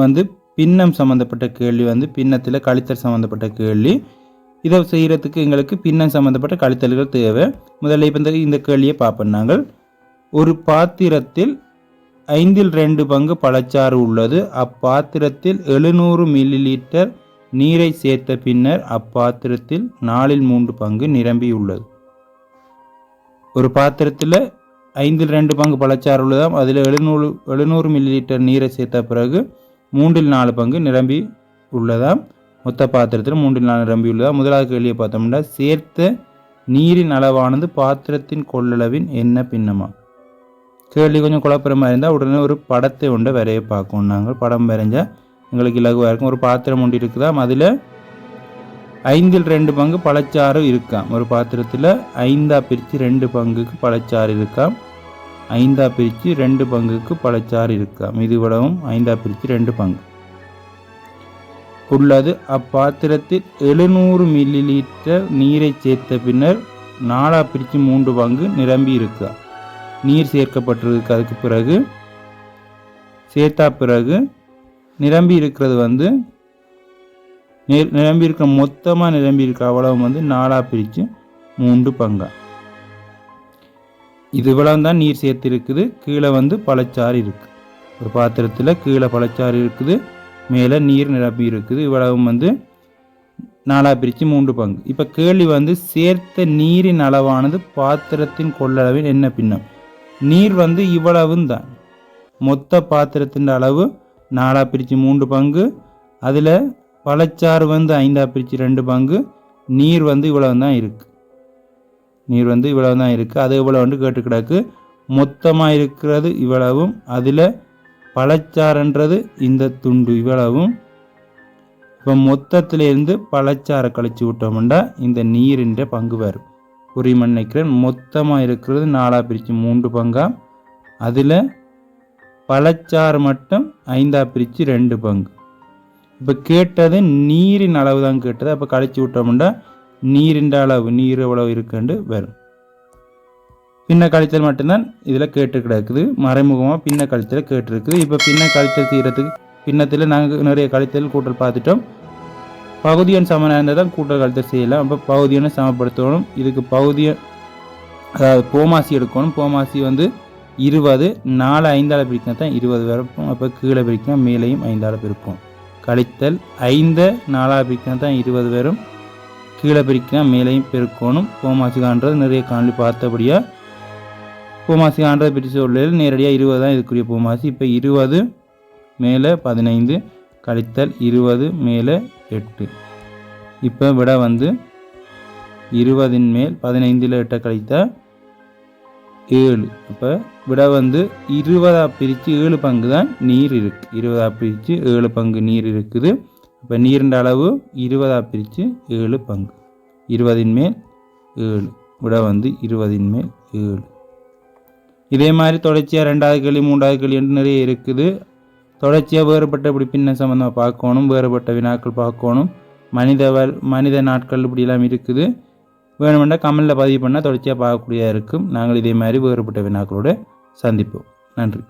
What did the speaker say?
வந்து பின்னம் சம்மந்தப்பட்ட கேள்வி வந்து பின்னத்தில் கழித்தல் சம்மந்தப்பட்ட கேள்வி. இதை செய்கிறதுக்கு எங்களுக்கு பின்னம் சம்மந்தப்பட்ட கழித்தல்கள் தேவை. முதல்ல இப்போ இந்த இந்த கேள்வியை பார்ப்போம் நாங்கள். ஒரு பாத்திரத்தில் ஐந்தில் ரெண்டு பங்கு பழச்சாறு உள்ளது. அப்பாத்திரத்தில் எழுநூறு மில்லி லிட்டர் நீரை சேர்த்த பின்னர் அப்பாத்திரத்தில் நாலில் மூன்று பங்கு நிரம்பியுள்ளது ஒரு பாத்திரத்தில் ஐந்தில் ரெண்டு பங்கு பழச்சாறு உள்ளதாம். அதில் எழுநூறு எழுநூறு மில்லி லிட்டர் நீரை சேர்த்த பிறகு மூன்றில் நாலு பங்கு நிரம்பி உள்ளதா? மொத்த பாத்திரத்தில் மூன்றில் நாலு நிரம்பி உள்ளதா? முதலாவது கேள்வியை பார்த்தோம்னா சேர்த்த நீரின் அளவானது பாத்திரத்தின் கொள்ளளவின் என்ன பின்னமா? கேள்வி கொஞ்சம் குழப்பறமாக இருந்தால் உடனே ஒரு படத்தை ஒன்றை வரைய பார்க்கணும் நாங்கள் படம் வரைஞ்சால் எங்களுக்கு இலகுவாக இருக்கும். ஒரு பாத்திரம் ஒன்று இருக்குதாம் அதில் ஐந்தில் ரெண்டு பங்கு பழச்சாறு இருக்காம். ஒரு பாத்திரத்தில் ஐந்தா பிரித்து ரெண்டு பங்குக்கு பழச்சாறு இருக்காம். ஐந்தா பிரித்து ரெண்டு பங்குக்கு பழச்சாறு இருக்காம் இதுவிடவும் ஐந்தா பிரித்து ரெண்டு பங்கு. உள்ளது அப்பாத்திரத்தில் எழுநூறு மில்லி லிட்டர் நீரை சேர்த்த பின்னர் நாலா பிரித்து மூன்று பங்கு நிரம்பி இருக்கா. நீர் சேர்க்கப்பட்டிருக்கு அதுக்கு பிறகு சேர்த்தா பிறகு நிரம்பி இருக்கிறது வந்து நிரம்பி இருக்க மொத்தமாக நிரம்பி இருக்க அவ்வளவு வந்து நாலாக பிரித்து மூன்று பங்கா. இது இவ்வளவு தான் நீர் சேர்த்து இருக்குது கீழே வந்து பழச்சாறு இருக்குது ஒரு பாத்திரத்தில் கீழே பழச்சாறு இருக்குது. மேலே நீர் நிரம்பி இருக்குது. இவ்வளவும் வந்து நாலாக பிரித்து மூன்று பங்கு. இப்போ கேள்வி வந்து சேர்த்த நீரின் அளவானது பாத்திரத்தின் கொள்ளளவில் என்ன பின்னம்? நீர் வந்து இவ்வளவும் தான். மொத்த பாத்திரத்தின் அளவு நாலாக பிரித்து மூன்று பங்கு. அதில் பழச்சாறு வந்து ஐந்தா பிரித்து ரெண்டு பங்கு. நீர் வந்து இவ்வளவு தான் இருக்குது நீர் வந்து இவ்வளவு தான் இருக்குது அது இவ்வளோ வந்து கேட்டு கிடக்கு மொத்தமாக இருக்கிறது இவ்வளவும். அதில் பழச்சாறுன்றது இந்த துண்டு இவ்வளவும். இப்போ மொத்தத்திலேருந்து பழச்சாறை கழிச்சு விட்டோம்னா இந்த நீரின்ற பங்கு வரும் புரியும் நினைக்கிறேன் மொத்தமாக இருக்கிறது நாலாக பிரித்து மூன்று பங்கா. அதில் பழச்சாறு மட்டும் ஐந்தா பிரித்து ரெண்டு பங்கு. இப்போ கேட்டது நீரின் அளவு தான் கேட்டது. அப்போ கழிச்சு விட்டோம்னா நீரின்ற அளவு நீர் எவ்வளவு இருக்குன்னு வரும். பின்ன கழித்தல் மட்டும்தான் இதில் கேட்டு கிடக்குது மறைமுகமாக பின்ன கழித்தல் கேட்டுருக்குது. இப்போ பின்ன கழித்தல் தீரத்துக்கு பின்னத்தில் நாங்கள் நிறைய கழித்தல் கூட்டல் பார்த்துட்டோம். பகுதியன் சமனாக இருந்தால் தான் கூட்டல் கழித்தல் செய்யலாம். அப்போ பகுதியனை சமப்படுத்தணும். இதுக்கு பகுதியை அதாவது போமாசி எடுக்கணும். போமாசி வந்து இருபது நாலு ஐந்தால் பிரிக்கினா தான் இருபது வரைக்கும் அப்போ கீழே பிரிக்கினா மேலேயும் ஐந்தால் பிரிப்போம். கழித்தல் ஐந்து நாலாக பிரிக்கினா தான் இருபது வரும். கீழே பிரிக்கணும் மேலேயும் பெருக்கணும். கோமாசிகான்றது நிறைய காணொலி பார்த்தபடியாக பூமாசிகான்றது பிரித்து சொல்லையில் நேரடியாக இருபது தான் இதுக்குரிய பூமாசி இப்போ இருபது மேலே பதினைந்து கழித்தல் இருபது மேலே எட்டு. இப்போ விட வந்து இருபதின் மேல் பதினைந்தில் எட்டை கழித்தால் ஏழு. இப்போ விட வந்து இருபதாக பிரித்து ஏழு பங்கு தான் நீர் இருக்குது இருபதா பிரித்து ஏழு பங்கு நீர் இருக்குது. இப்போ நீரின் அளவு இருபதா பிரித்து ஏழு பங்கு. இருபதின் மேல் ஏழு. விட வந்து இருபதின் மேல் ஏழு. இதே மாதிரி தொடர்ச்சியாக ரெண்டாவது கேள்வி மூன்றாவது கேள்வி என்று நிறைய இருக்குது. தொடர்ச்சியாக வேறுபட்ட இப்படி பின்ன சம்மந்தமாக பார்க்கணும் வேறுபட்ட வினாக்கள் பார்க்கணும். மனித மனித நாட்கள் இப்படிலாம் இருக்குது. வேணுமெண்டா கமெண்டில் பதிவு பண்ணால் தொடர்ச்சியாக பார்க்கக்கூடியதாக இருக்கும். நாங்கள் இதே மாதிரி வேறுபட்ட வினாக்களோடு சந்திப்போம். நன்றி.